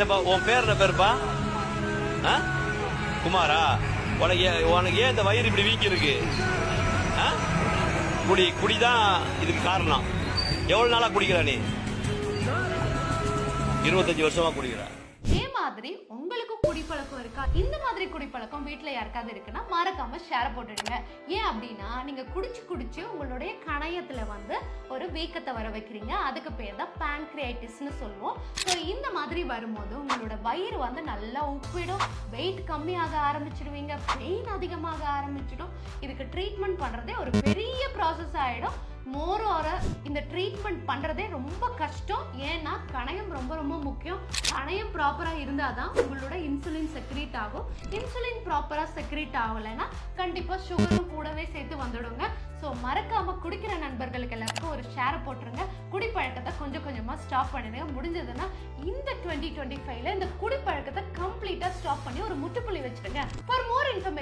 இந்த உன் பேர் என்ன பேருப்பா ஆ? குமாரா உனக்கு உனக்கு ஏன் இந்த வயிறு இப்படி வீக்கி இருக்கு? ஆ? குடி குடிதான் இதுக்கு காரணம். எவ்வளவு நாளா குடிக்கிற நீ? இருபத்தஞ்சு வருஷமா குடிக்கிற. இதே மாதிரி உங்களுக்கும் குடிப்பழக்கம் இருக்கா? இந்த மாதிரி குடிப்பழக்கம் வீட்டில் யாருக்காவது இருக்குன்னா மறக்காம ஷேர் போட்டுடுங்க. ஏன் அப்படின்னா நீங்க குடிச்சு குடிச்சு உங்களுடைய கணையத்துல வந்து ஒரு வீக்கத்தை வர வைக்கிறீங்க. அதுக்கு பேர் தான் pancreatitisன்னு சொல்லுவோம். ஸோ இந்த மாதிரி வரும்போது உங்களோட வயிறு வந்து நல்லா உப்பிடும். வெயிட் கம்மியாக ஆரம்பிச்சிடுவீங்க. பெயின் அதிகமாக ஆரம்பிச்சிடும். இதுக்கு ட்ரீட்மெண்ட் பண்றதே ஒரு பெரிய ப்ராசஸ் ஆயிடும். மோர் இந்த ட்ரீட்மெண்ட் பண்றதே ரொம்ப கஷ்டம். ஏன்னா கணையம் ரொம்ப ரொம்ப முக்கியம். கணையம் ப்ராப்பரா இருந்தாதான் உங்களோட இன்சுலின் செக்ரீட் ஆகும். இன்சுலின் ப்ராப்பரா செக்ரீட் ஆகலைன்னா கண்டிப்பா சுகரும் கூடவே சேர்த்து மறக்காம குடிக்கிற நண்பர்களுக்கு எல்லாருக்கும் ஒரு ஷேர் போட்டுருங்க. குடிப்பழக்கத்தை கொஞ்சம் கொஞ்சமா ஸ்டாப் பண்ணிடுங்க. முடிஞ்சதுன்னா இந்த டுவெண்ட்டி டுவெண்ட்டி ஃபைவ்ல இந்த குடிப்பழக்கத்தை கம்ப்ளீட்டா ஸ்டாப் பண்ணி ஒரு முற்றுப்புள்ளி வச்சிருங்க ஃபார் மோர் இன்ஃபர்மேஷன்